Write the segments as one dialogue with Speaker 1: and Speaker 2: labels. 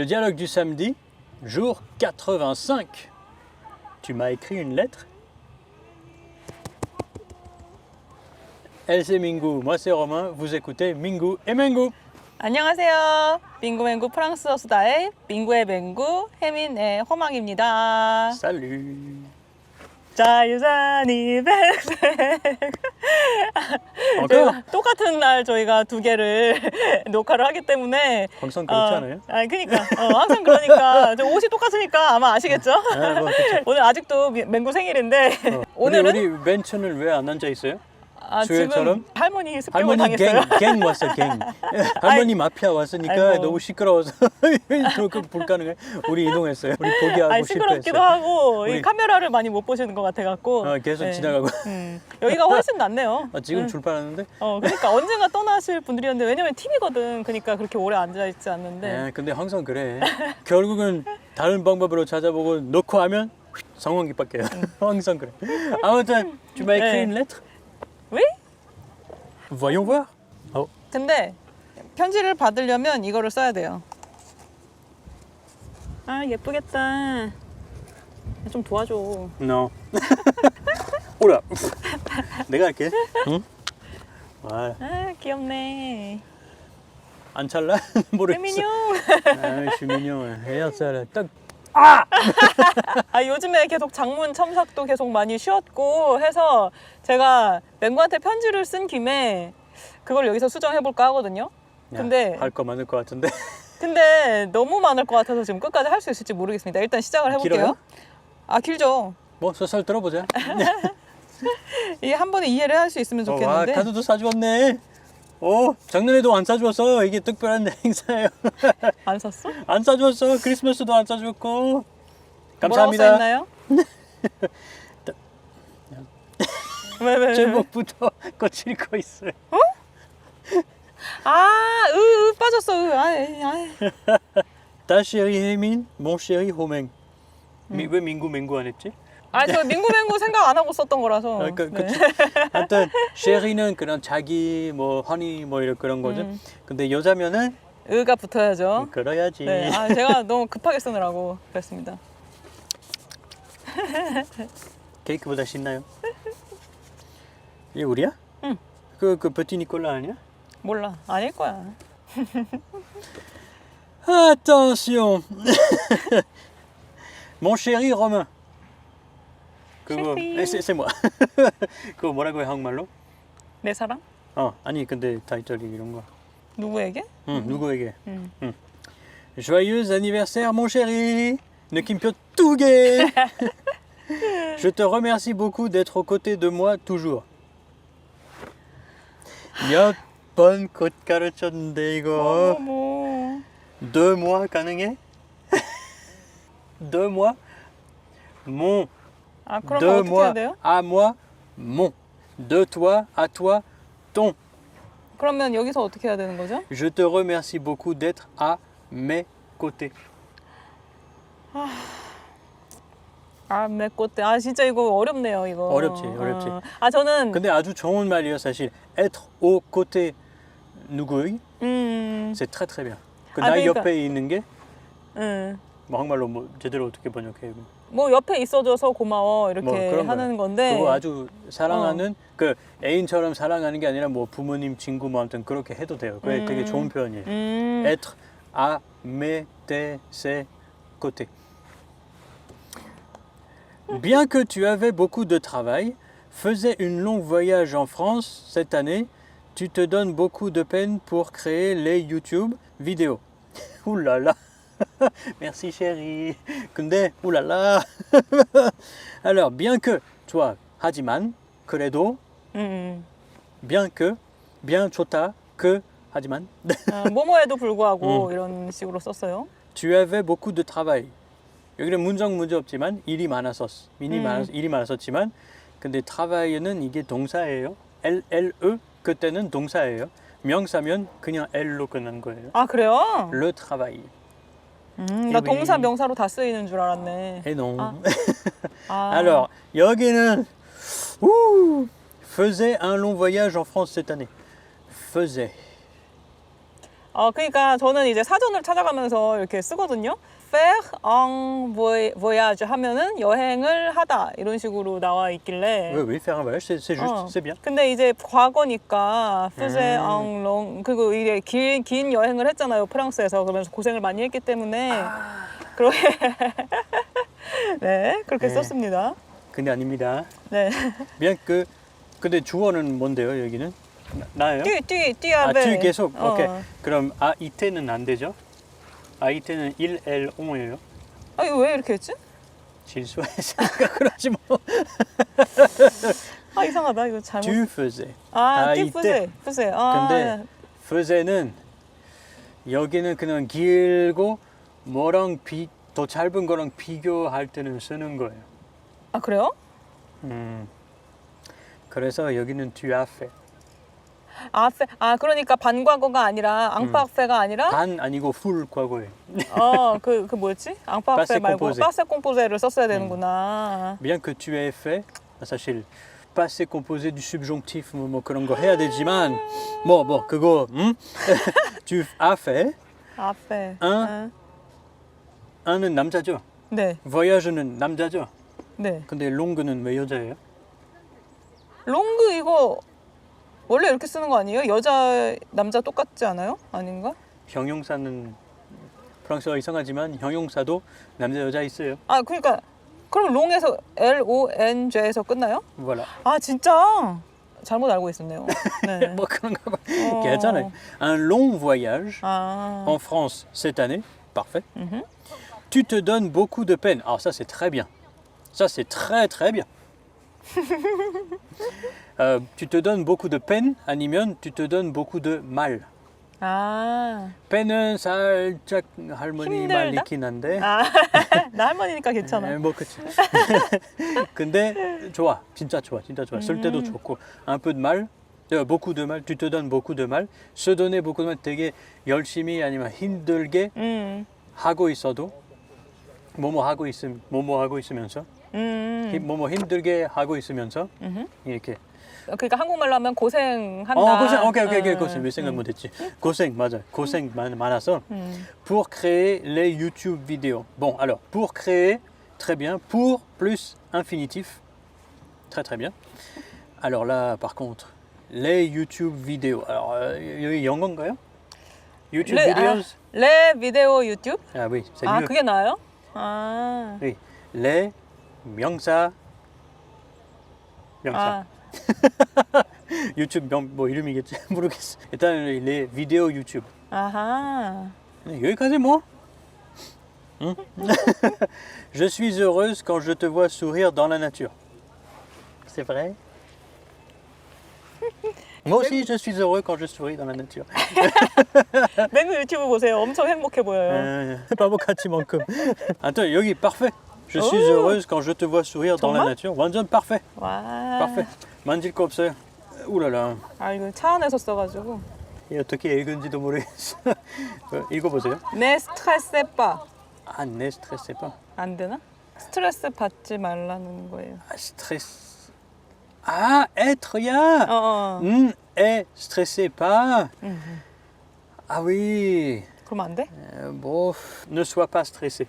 Speaker 1: Le dialogue du samedi, jour 85. Tu m'as écrit une lettre Elle c'est Mingou, moi c'est Romain, vous écoutez Mingou et Mengou.
Speaker 2: 안녕하세요. 빙구맹구 프랑스어 수다의 빙구의 맹구 혜민의 호망입니다.
Speaker 1: Salut
Speaker 2: 자유산이 백색.
Speaker 1: Encore
Speaker 2: 똑같은 날 저희가 두 개를 녹화를 하기 때문에
Speaker 1: 항상 그렇지 않아요?
Speaker 2: 아, 그러니까 어, 항상 그러니까 저 옷이 똑같으니까 아마 아시겠죠?
Speaker 1: 아, 뭐, 그쵸.
Speaker 2: 오늘 아직도 미- 맹구 생일인데
Speaker 1: 어.
Speaker 2: 오늘은
Speaker 1: 우리, 우리 벤츠는 왜안 앉아 있어요?
Speaker 2: 아? 지금 할머니 습격을
Speaker 1: 할머니
Speaker 2: 당했어요.
Speaker 1: 갱, 갱 왔어 갱 할머니 마피아 왔으니까
Speaker 2: 아이고.
Speaker 1: 너무 시끄러워서 그 불가능해 우리 이동했어요 우리 포기하고
Speaker 2: 아니 시끄럽기도
Speaker 1: 실패했어요
Speaker 2: 하고 이
Speaker 1: 우리-
Speaker 2: 카메라를 많이 못 보시는 것 같아 갖고
Speaker 1: 어, 계속 지나가고
Speaker 2: 음, 여기가 훨씬 낫네요.
Speaker 1: 아, 지금
Speaker 2: 응.
Speaker 1: 출발하는데
Speaker 2: 어, 그러니까 언젠가 떠나실 분들이었는데 왜냐면 TV거든. 그러니까 그렇게 오래 앉아 있지 않는데.
Speaker 1: 네, 근데 항상 그래 결국은 다른 방법으로 찾아보고 놓고 하면 상황이 바뀌어요 항상 그래 아무튼 tu m'as écrit
Speaker 2: 네.
Speaker 1: une lettre? Voyons voir 어,
Speaker 2: 근데 편지를 받으려면 이거를 써야 돼요. 아 예쁘겠다. 좀 도와줘.
Speaker 1: non 오라 내가 할게 응? 와,
Speaker 2: 아 귀엽네.
Speaker 1: 안 찰라? 모르겠어
Speaker 2: 혜민용.
Speaker 1: 아, mignon 헤어살을 딱
Speaker 2: 아 요즘에 계속 장문 첨삭도 계속 많이 쉬었고 해서 제가 맹구한테 편지를 쓴 김에 그걸 여기서 수정해 볼까 하거든요. 근데
Speaker 1: 할 거 많을 것 같은데
Speaker 2: 근데 너무 많을 것 같아서 지금 끝까지 할 수 있을지 모르겠습니다. 일단 시작을 해볼게요.
Speaker 1: 길어요?
Speaker 2: 아 길죠.
Speaker 1: 뭐 소설 들어보자
Speaker 2: 이게 한 번에 이해를 할 수 있으면
Speaker 1: 어, 와
Speaker 2: 좋겠는데.
Speaker 1: 카드도 사주었네 오 작년에도 안 사주었어 이게 특별한 행사예요
Speaker 2: 안 샀어?
Speaker 1: 안 사주었어 크리스마스도 안
Speaker 2: 뭐라고 써
Speaker 1: 감사합니다
Speaker 2: 있나요? 왜, 왜, 왜?
Speaker 1: 제목부터 거칠 거 있어요
Speaker 2: 아, 으, 으, 빠졌어. 으. 아이, 아이.
Speaker 1: 혜민 mon chéri 호맹 미, 왜 민구 맹구 안 했지?
Speaker 2: 아, 저 민구맹구 생각 안 하고 썼던 거라서.
Speaker 1: 아, 그,
Speaker 2: 네.
Speaker 1: 그치. 하여튼 셰리는 그런 자기 뭐 허니 뭐 이런 그런 거죠
Speaker 2: 음.
Speaker 1: 근데 여자면은
Speaker 2: 으가 붙어야죠.
Speaker 1: 그래야지
Speaker 2: 네, 아, 제가 너무 급하게 쓰느라고 그랬습니다.
Speaker 1: 케이크보다 신나요? 이게 우리야?
Speaker 2: 응.
Speaker 1: 그, 그 버티 니콜라 아니야?
Speaker 2: 몰라, 아닐 거야.
Speaker 1: Attention Mon chéri Romain 그거
Speaker 2: Chéri.
Speaker 1: 에, c'est, c'est moi 그거 뭐라고 해 한국말로?
Speaker 2: 내 사랑?
Speaker 1: 어 아니 근데 타이틀이 이런 거
Speaker 2: 누구에게?
Speaker 1: 응, 누구에게?
Speaker 2: 음.
Speaker 1: Joyeux anniversaire mon chéri 느낌표 두개 Je te remercie beaucoup d'être aux côtés de moi toujours 몇 번 곧 가르쳤는데 이거
Speaker 2: 어머.
Speaker 1: Deux mois 가능해? Deux mois? Mon.
Speaker 2: 아, 그러면
Speaker 1: Deux
Speaker 2: 어떻게 해야
Speaker 1: mois
Speaker 2: 돼요?
Speaker 1: à moi, mon. De toi à toi, ton.
Speaker 2: 그러면 여기서 어떻게 해야 되는 거죠?
Speaker 1: Je te remercie beaucoup d'être à mes côtés.
Speaker 2: 아, 메꼬떼. 아, 진짜 이거 어렵네요, 이거.
Speaker 1: 어렵지, 어렵지.
Speaker 2: 어. 아, 저는
Speaker 1: 근데 아주 좋은 말이에요, 사실. Être aux côtés 누구의?
Speaker 2: 음.
Speaker 1: C'est très très bien. 그
Speaker 2: 아,
Speaker 1: 나이
Speaker 2: 그러니까-
Speaker 1: 옆에 있는 게
Speaker 2: 음.
Speaker 1: 뭐 한말로 뭐 제대로 어떻게 번역해? 뭐.
Speaker 2: 뭐 옆에 있어줘서 고마워 이렇게
Speaker 1: 뭐 그런
Speaker 2: 하는
Speaker 1: 거예요.
Speaker 2: 건데
Speaker 1: 그거 아주 사랑하는 그 애인처럼 사랑하는 게 아니라 뭐 부모님 친구 뭐 아무튼 그렇게 해도 돼요. 그게 되게
Speaker 2: 음.
Speaker 1: 좋은 표현이에요.
Speaker 2: 음.
Speaker 1: être à mes tes ses côtés. Bien que tu avais beaucoup de travail, faisais une longue voyage en France cette année, tu te donnes beaucoup de peine pour créer les YouTube vidéos. Ouh là là. Merci chérie. 근데 là. Alors, bien que toi 하지만 그래도
Speaker 2: 음.
Speaker 1: bien que bien 좋다 그 하지만
Speaker 2: 아, 뭐뭐에도 불구하고
Speaker 1: 음.
Speaker 2: 이런 식으로 썼어요.
Speaker 1: Tu avais beaucoup de travail. 여기는 문장 문제 없지만 일이 많았었. 일이
Speaker 2: 음.
Speaker 1: 많았 일이 많았었지만 근데 travail는 이게 동사예요. L L E 그때는 동사예요. 명사면 그냥 L로 끝난 거예요.
Speaker 2: 아 그래요?
Speaker 1: Le travail.
Speaker 2: 음, 나. 동사 명사로 다 쓰이는 줄 알았네.
Speaker 1: Non.
Speaker 2: 아. 아,
Speaker 1: Alors 여기는 ouh, faisait un long voyage en France cette année. Faisait.
Speaker 2: 어, 그러니까 저는 이제 사전을 찾아가면서 이렇게 쓰거든요. Faire un voy- voyage 하면은 여행을 하다 이런 식으로 나와 있길래.
Speaker 1: Oui, oui, faire un voyage, c'est c'est juste,
Speaker 2: 어.
Speaker 1: c'est bien.
Speaker 2: 근데 이제 과거니까 faisait
Speaker 1: 음.
Speaker 2: un long 그리고 이게 긴, 긴 여행을 했잖아요 프랑스에서 그러면서 고생을 많이 했기 때문에 그렇게 네 그렇게
Speaker 1: 네.
Speaker 2: 썼습니다.
Speaker 1: 근데 아닙니다.
Speaker 2: 네.
Speaker 1: bien que 근데 주어는 뭔데요, 여기는? 나- 나예요?
Speaker 2: 뛰, 뛰,
Speaker 1: 아,
Speaker 2: 뛰아베.
Speaker 1: 뒤 계속.
Speaker 2: 어.
Speaker 1: 오케이. 그럼 아 이때는 안 되죠? 아 이때는 1, L, on예요.
Speaker 2: 아 이거 왜 이렇게 했지?
Speaker 1: 실수했으니까 그러지 뭐.
Speaker 2: 아 이상하다 이거 잘못.
Speaker 1: tu faisais.
Speaker 2: 아,
Speaker 1: 아,
Speaker 2: 뛰
Speaker 1: 이때.
Speaker 2: 푸세, 푸세. 아,
Speaker 1: 근데 faisait는 여기는 그냥 길고 뭐랑 비, 더 짧은 거랑 비교할 때는 쓰는 거예요.
Speaker 2: 아 그래요?
Speaker 1: 음. 그래서 여기는 fait.
Speaker 2: 아, 페, 아 그러니까 반과거가 아니라 앙파페가 아니라
Speaker 1: 반 아니고 full 과거예요.
Speaker 2: 어그 그 뭐였지?
Speaker 1: Passé
Speaker 2: 말고
Speaker 1: composé.
Speaker 2: 파세 콤포제를 썼어야 되는구나.
Speaker 1: Bien que tu aies fait, 사실 passé composé du subjonctif 뭐, 뭐 그런 거 해야 되지만 뭐 뭐 그거 음? tu as fait.
Speaker 2: 아페.
Speaker 1: 응? un은 남자죠.
Speaker 2: 네,
Speaker 1: voyage는 남자죠.
Speaker 2: 네.
Speaker 1: 근데 롱그는 왜 여자예요?
Speaker 2: 롱그 이거 원래 이렇게 쓰는 거 아니에요? 여자 남자 똑같지 않아요? 아닌가?
Speaker 1: 형용사는 프랑스어 이상하지만 형용사도 남자 여자 있어요.
Speaker 2: 아 그러니까 그럼 롱에서 L O N J에서 끝나요?
Speaker 1: voilà.
Speaker 2: 아 진짜 잘못 알고 있었네요. 네.
Speaker 1: 뭐 그런 거 봐.
Speaker 2: 어.
Speaker 1: 괜찮아요. Un long voyage
Speaker 2: 아.
Speaker 1: en France cette année, parfait.
Speaker 2: Mhm.
Speaker 1: Tu te donnes beaucoup de peine. Alors ça c'est très bien. Ça c'est très très bien. Euh, tu te donnes beaucoup de peine 아니면 tu te donnes beaucoup de mal.
Speaker 2: 아.
Speaker 1: pene은 살짝 할머니
Speaker 2: 힘들다?
Speaker 1: 말이긴 한데.
Speaker 2: 아. 나 할머니니까 괜찮아.
Speaker 1: 에, 뭐 그치. 근데 좋아, 진짜 좋아, 진짜 좋아. 쓸 때도
Speaker 2: 음.
Speaker 1: 좋고 un peu de mal, euh, beaucoup de mal, tu te donnes beaucoup de mal. se donner beaucoup de mal 되게 열심히 아니면 힘들게
Speaker 2: 음.
Speaker 1: 하고 있어도 뭐뭐 하고 있음, 뭐뭐 하고 있으면서
Speaker 2: 음.
Speaker 1: 힘- 뭐뭐 힘들게 하고 있으면서
Speaker 2: 음흠.
Speaker 1: 이렇게.
Speaker 2: 그러니까 한국말로 하면 고생한다.
Speaker 1: 어 고생, 오케이 오케이 오케이
Speaker 2: 음,
Speaker 1: 고생 왜 생각
Speaker 2: 음,
Speaker 1: 못했지? 고생 맞아, 고생 많, 많아서.
Speaker 2: 음.
Speaker 1: pour créer les YouTube vidéos. Bon, alors, pour créer, très bien. Pour plus infinitif, très très bien. Alors là, par contre, les YouTube vidéos. Alors, euh, 영어인가요? YouTube
Speaker 2: 레-
Speaker 1: videos
Speaker 2: 레 비데오 유튜브?
Speaker 1: Ah oui, c'est
Speaker 2: 아
Speaker 1: mieux.
Speaker 2: 그게 나아요? 아.
Speaker 1: Oui, les 명사 명사.
Speaker 2: 아.
Speaker 1: 유튜브 명, 뭐 이름이겠지 모르겠어. 일단 les vidéos YouTube.
Speaker 2: 아하.
Speaker 1: 네, 여기까지 뭐. 응? je suis heureuse quand je te vois sourire dans la nature. C'est vrai Moi aussi, je suis heureux quand je souris dans la nature.
Speaker 2: 맹구 유튜브 보세요. 엄청 행복해 보여요.
Speaker 1: Euh, 바보같이만큼. attends, 여기 parfait. Je suis
Speaker 2: Oh.
Speaker 1: heureuse quand je te vois sourire dans la
Speaker 2: 정말?
Speaker 1: nature. 완전 parfait.
Speaker 2: 와.
Speaker 1: parfait. 만질 거 없어요. 오라라.
Speaker 2: 아 이거 차 안에서 써가지고.
Speaker 1: 이 어떻게 읽은지도 모르겠어. 어, 읽어보세요.
Speaker 2: 내 스트레스 빠.
Speaker 1: 아, ne stressez pas.
Speaker 2: 안 되나? 스트레스 받지 말라는 거예요.
Speaker 1: Ah, stress. Ah, être, ya
Speaker 2: 어, 어.
Speaker 1: Hmm, eh, stressez pas.
Speaker 2: 음.
Speaker 1: Ah oui.
Speaker 2: 그러면 안 돼?
Speaker 1: Euh, bon, ne sois pas stressé.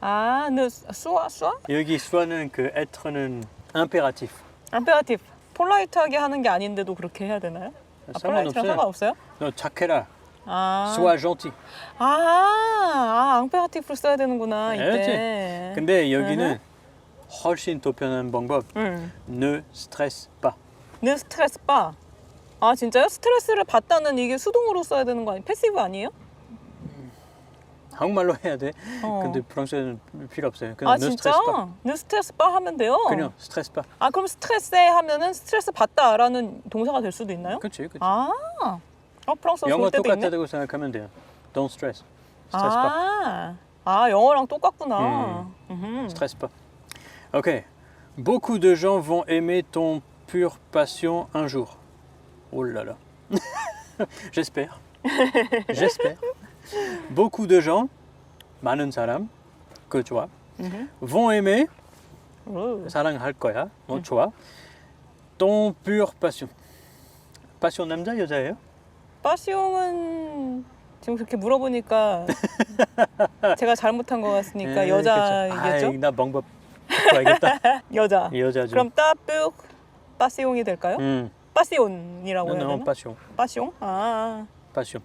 Speaker 2: 아, 너 쏘아 쏘아?
Speaker 1: 여기 soi는 그 être 는 impératif.
Speaker 2: 안페아티브. 폴라이트하게 하는 게 아닌데도 그렇게 해야 되나요? 아, 폴라이트랑
Speaker 1: 상관없어요. 너 착해라.
Speaker 2: 아.
Speaker 1: sois gentil.
Speaker 2: 아, 아 앙페아티브를 써야 되는구나 이때.
Speaker 1: 알지? 근데 여기는 훨씬 더 편한 방법.
Speaker 2: 응.
Speaker 1: ne pas.
Speaker 2: 내 스트레스 빠. 아 진짜요? 스트레스를 받다는 이게 수동으로 써야 되는 거 아니에요? 패시브 아니에요?
Speaker 1: 한국말로 해야 돼.
Speaker 2: 어.
Speaker 1: 근데 프랑스어는 필요 없어요. 그냥
Speaker 2: 아 진짜? 내 스트레스 빠 하면 돼요.
Speaker 1: 그냥 stresse pas.
Speaker 2: 아 그럼 스트레스에 하면은 스트레스 받다라는 동사가 될 수도 있나요?
Speaker 1: 그렇지, 그렇지.
Speaker 2: 아, 어 프랑스어
Speaker 1: 영어
Speaker 2: 좋을 때도 있네.
Speaker 1: 똑같다고 생각하면 돼요. Don't stress. Stresse pas.
Speaker 2: 아, 아 영어랑 똑같구나. 음흠.
Speaker 1: Stresse pas. Ok. Beaucoup de gens vont aimer ton pure passion un jour. Oh là là. J'espère. J'espère. Beaucoup de gens, 많은 사람, 그 좋아, vont aimer,
Speaker 2: 오.
Speaker 1: 사랑할 거야, 어, 좋아, ton pure passion. passion 남자 여자예요?
Speaker 2: 빠시용은 지금 그렇게 물어보니까 제가 잘못한 것 같으니까
Speaker 1: 예,
Speaker 2: 여자이겠죠?
Speaker 1: 그렇죠. 아이, 나 방법 알겠다.
Speaker 2: 여자.
Speaker 1: 여자죠.
Speaker 2: 그럼 따뿌 빠시용이 될까요?
Speaker 1: 음.
Speaker 2: 빠시온이라고 해야 되나?
Speaker 1: passion.
Speaker 2: 빠시용? 아,
Speaker 1: Passion.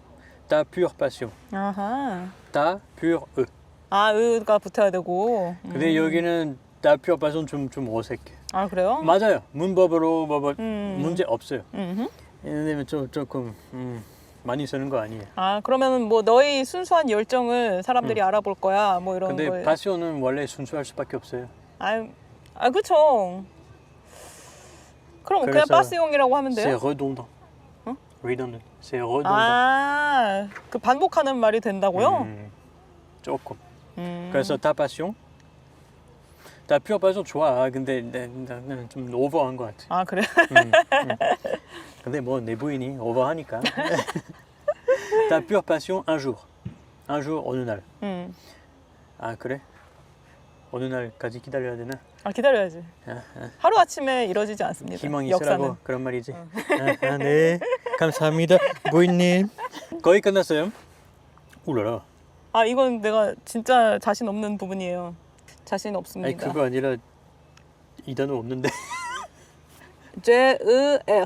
Speaker 1: Ta pure passion.
Speaker 2: 아하.
Speaker 1: Ta pure E.
Speaker 2: 아, 으가 붙어야 되고.
Speaker 1: 근데 여기는 ta pure passion 좀, 좀 어색해.
Speaker 2: 아, 그래요?
Speaker 1: 맞아요. 문법으로 뭐, 뭐
Speaker 2: 음.
Speaker 1: 문제 없어요.
Speaker 2: 음흠.
Speaker 1: 근데 좀, 조금 음, 많이 쓰는 거 아니에요.
Speaker 2: 아, 그러면은 뭐 너의 순수한 열정을 사람들이 알아볼 거야. 뭐 이런
Speaker 1: 음. 근데
Speaker 2: 걸.
Speaker 1: passion은 원래 순수할 수밖에 없어요.
Speaker 2: 아, 아, 그쵸. 그럼 그냥
Speaker 1: 그래서
Speaker 2: 빠시용이라고 하면
Speaker 1: C'est
Speaker 2: 돼요?
Speaker 1: redondant.
Speaker 2: 어?
Speaker 1: Redundant. C'est redondant.
Speaker 2: 아, 그 반복하는 말이 된다고요?
Speaker 1: 음, 조금.
Speaker 2: 음.
Speaker 1: 그래서 ta passion. ta pure passion 좋아. 근데 내- 나는 좀 오버한 것 같아.
Speaker 2: 아, 그래?
Speaker 1: 음, 음. 근데 뭐 내 부인이 오버하니까. ta pure passion un jour. un jour 어느 날.
Speaker 2: 음.
Speaker 1: 아 그래? 어느 날까지 기다려야 되나?
Speaker 2: 아, 기다려야지.
Speaker 1: 아, 아,
Speaker 2: 하루 아침에 이루어지지 않습니다.
Speaker 1: 희망이. 있으라고 그런 말이지. 아, 아, 네, 감사합니다, 부인님. 거의 끝났어요. 울어라.
Speaker 2: 아, 이건 내가 진짜 자신 없는 부분이에요. 자신
Speaker 1: 아니
Speaker 2: 없습니다.
Speaker 1: 그거 아니라 이 단어 없는데.
Speaker 2: J, E, R,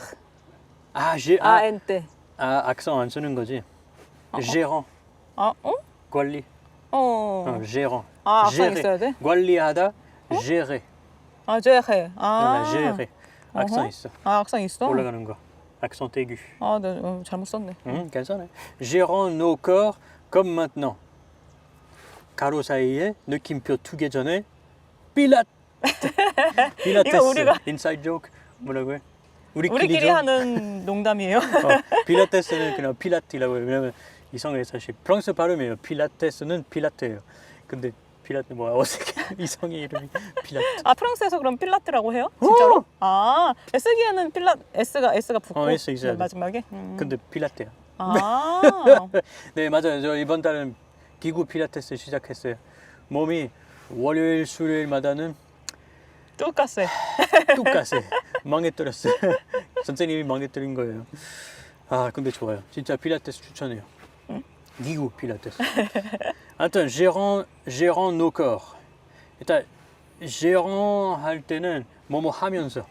Speaker 1: 아, 제,
Speaker 2: A,
Speaker 1: 아,
Speaker 2: N, T.
Speaker 1: 아 악성 안 쓰는 거지.
Speaker 2: 어, 어.
Speaker 1: gérant,
Speaker 2: 아, 어?
Speaker 1: 관리.
Speaker 2: 어.
Speaker 1: 어, gérant.
Speaker 2: 아, 악상
Speaker 1: gérer.
Speaker 2: 있어야 돼?
Speaker 1: 관리하다, gérer.
Speaker 2: 아, R. 아.
Speaker 1: 아, gérer. 악성
Speaker 2: 어허.
Speaker 1: 있어.
Speaker 2: 아, 악상 있어?
Speaker 1: 올라가는 거. accent aigu.
Speaker 2: 아, 네, 어, 잘못 썼네.
Speaker 1: 음, 괜찮아요. gérant nos corps comme maintenant. 가로 사이에 느낌표 투개 전에 필라트. 필라테스.
Speaker 2: 이거 우리가-
Speaker 1: 인사이드 조크 뭐라고요? 우리끼리죠.
Speaker 2: 우리끼리 하는 농담이에요.
Speaker 1: 어, 필라테스는 그냥 필라티라고 해요. 왜냐면 이성의 사실 프랑스 발음이에요. 필라테스는 필라테예요. 근데 필라테 뭐야 어색해. 이성의 이름이 필라테.
Speaker 2: 아, 프랑스에서 그럼 필라테라고 해요? 진짜로? 아, S기에는 필라 S가 S가 붙고
Speaker 1: 어, S 있어야 돼.
Speaker 2: 마지막에. 음.
Speaker 1: 근데 필라테야.
Speaker 2: 아.
Speaker 1: 네 맞아요. 저 이번 달은 기구 필라테스 시작했어요. 몸이 월요일 수요일마다는
Speaker 2: 뚜까세.
Speaker 1: 똑같이 망해뜨렸어요. 선생님이 망해뜨린 거예요. 아 근데 좋아요. 진짜 필라테스 추천해요. 기구 필라테스. 하여튼 gérant, gérant nos corps. 일단 gérant 할 때는 뭐뭐 하면서.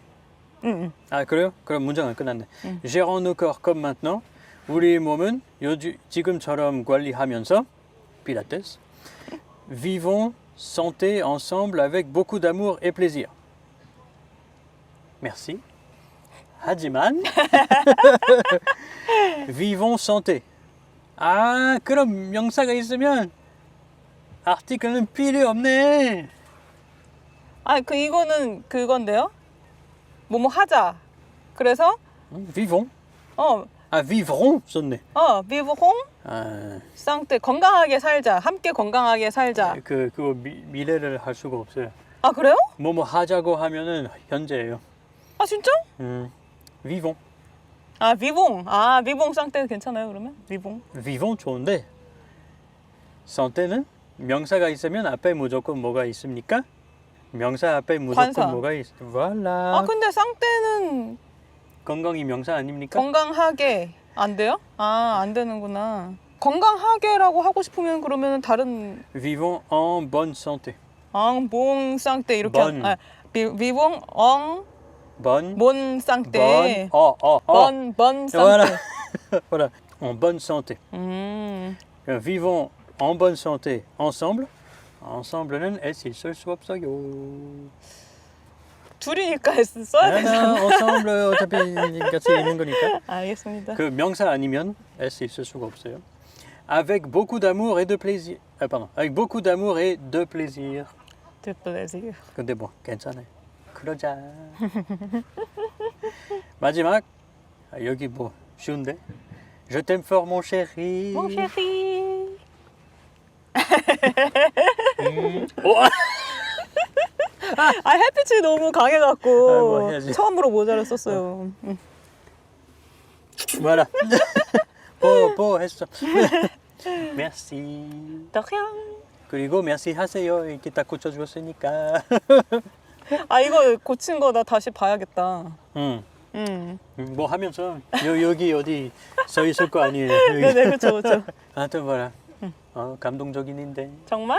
Speaker 2: 응, 응.
Speaker 1: 아 그래요? 그럼 문장은 끝났네.
Speaker 2: 음.
Speaker 1: gérant nos corps comme maintenant. 우리 몸은 요즘 지금처럼 관리하면서 필라테스. Vivons santé ensemble avec beaucoup d'amour et plaisir. Merci. 하지만 vivons santé. 아 그럼 명사가 있으면 아티클은 필요 없네.
Speaker 2: 아, 그 이거는 그건데요. 뭐뭐 하자. 그래서
Speaker 1: 음, vivons.
Speaker 2: 어,
Speaker 1: 아 vivrons 썼네.
Speaker 2: 어, 비브홍
Speaker 1: 아,
Speaker 2: 쌍때 건강하게 살자. 함께 건강하게 살자.
Speaker 1: 그 그거 미, 미래를 할 수가 없어요.
Speaker 2: 아, 그래요?
Speaker 1: 뭐 뭐 하자고 하면은 현재예요.
Speaker 2: 아, 진짜?
Speaker 1: 음, vivons.
Speaker 2: 아, 비봉. 아, 비봉 쌍때 괜찮아요, 그러면? 비봉.
Speaker 1: vivons 좋은데 santé는 명사가 있으면 앞에 무조건 뭐가 있습니까? 명사 앞에 무조건
Speaker 2: 관사.
Speaker 1: 뭐가 있. voilà.
Speaker 2: 아, 근데 쌍때는
Speaker 1: 건강이 명사 아닙니까?
Speaker 2: 건강하게 안 돼요? 아, 안 되는구나. 건강하게라고 하고 싶으면 그러면 다른
Speaker 1: Vivons en bonne santé.
Speaker 2: 엉봉 쌍때 이렇게
Speaker 1: 번.
Speaker 2: 아, 비, 비봉 엉
Speaker 1: Bonne. Bonne. Oh, oh, oh.
Speaker 2: 번번
Speaker 1: Voilà.
Speaker 2: 쌍때
Speaker 1: voilà. En bonne santé.
Speaker 2: 음.
Speaker 1: Euh, Vivons en bonne santé ensemble. ensemble는 S 있을 수 없어요.
Speaker 2: 둘이니까 S 써야 되잖아.
Speaker 1: 아, ensemble 어차피 같이 있는 거니까.
Speaker 2: 알겠습니다.
Speaker 1: 그 명사 아니면 S 있을 수가 없어요. Avec beaucoup d'amour et de plaisir. 아, pardon. Avec beaucoup d'amour et de plaisir.
Speaker 2: 드플레지.
Speaker 1: 근데 뭐 괜찮아요. 그러자. 마지막 아, 여기 뭐 쉬운데. Je t'aime fort mon chéri.
Speaker 2: 몽 쉐리.
Speaker 1: 음. 오, 아,
Speaker 2: 아 햇빛이 너무 강해갖고
Speaker 1: 아.
Speaker 2: 처음으로 모자를 썼어요. 음.
Speaker 1: voilà. 뽀, 뽀 했어. merci.
Speaker 2: 떡향.
Speaker 1: 그리고 merci 하세요. 이렇게 딱 고쳐주었으니까.
Speaker 2: 아 이거 고친 거 나 다시 봐야겠다.
Speaker 1: 음.
Speaker 2: 음.
Speaker 1: 뭐 하면서 여, 여기 어디 써 있을 거 아니에요.
Speaker 2: 네네 그렇죠 그렇죠.
Speaker 1: 아, 또 봐라. 어, 감동적인인데.
Speaker 2: 정말?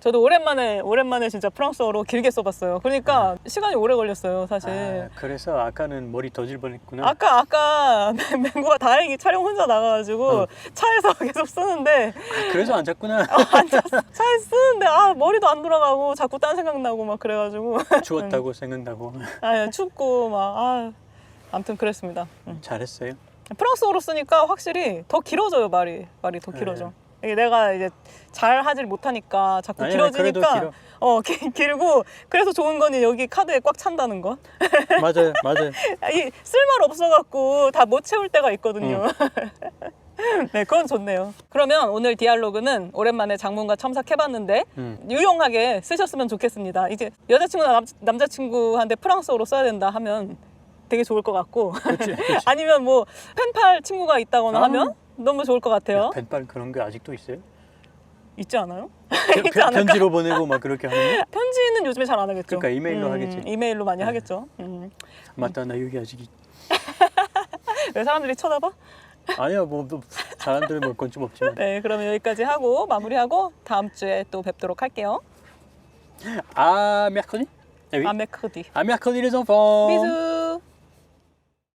Speaker 2: 저도 오랜만에 오랜만에 진짜 프랑스어로 길게 써봤어요. 그러니까 시간이 오래 걸렸어요, 사실.
Speaker 1: 아, 그래서 아까는 머리 터질 뻔했구나.
Speaker 2: 아까 아까 맹구가 다행히 촬영 혼자 나가가지고
Speaker 1: 어.
Speaker 2: 차에서 계속 쓰는데
Speaker 1: 아, 그래서 앉았구나.
Speaker 2: 차에 쓰는데 아 머리도 안 돌아가고 자꾸 딴 생각 나고 막 그래가지고
Speaker 1: 추웠다고 생각나고
Speaker 2: 아 춥고 막 아 아무튼 그랬습니다. 음.
Speaker 1: 잘했어요.
Speaker 2: 프랑스어로 쓰니까 확실히 더 길어져요 말이 말이 더 길어져.
Speaker 1: 네.
Speaker 2: 이게 내가 이제 잘 하질 못하니까 자꾸
Speaker 1: 그래도
Speaker 2: 길어지니까
Speaker 1: 길어.
Speaker 2: 어 기- 길고 그래서 좋은 거는 여기 카드에 꽉 찬다는 거.
Speaker 1: 맞아요, 맞아요.
Speaker 2: 아, 이 쓸말 없어갖고 다 못 채울 때가 있거든요. 네, 그건 좋네요. 그러면 오늘 디알로그는 오랜만에 장문과 첨삭해봤는데
Speaker 1: 음.
Speaker 2: 유용하게 쓰셨으면 좋겠습니다. 이제 여자친구나 남, 남자친구한테 프랑스어로 써야 된다 하면 되게 좋을 것 같고
Speaker 1: 그치, 그치.
Speaker 2: 아니면 뭐 펜팔 친구가 있다거나
Speaker 1: 아.
Speaker 2: 하면 너무 좋을 것 같아요.
Speaker 1: 펜팔 그런 게 아직도 있어요?
Speaker 2: 있지 않아요?
Speaker 1: 편-
Speaker 2: 있지 않을까?
Speaker 1: 편지로 보내고 막 그렇게 하는 거?
Speaker 2: 편지는 요즘에 잘 안 하겠죠.
Speaker 1: 그러니까 이메일로 하겠지. 네.
Speaker 2: 이메일로 많이 하겠죠. 음.
Speaker 1: 맞다, 나 여기 아직 있-
Speaker 2: 왜 사람들이 쳐다봐?
Speaker 1: 아니야, 뭐, 뭐 사람들은 뭘건좀 없지만.
Speaker 2: 네, 그러면 여기까지 하고 마무리하고 다음 주에 또 뵙도록 할게요.
Speaker 1: 아, mercredi? Eh oui.
Speaker 2: 아, 메크디.
Speaker 1: Mercredi les enfants.
Speaker 2: 비스.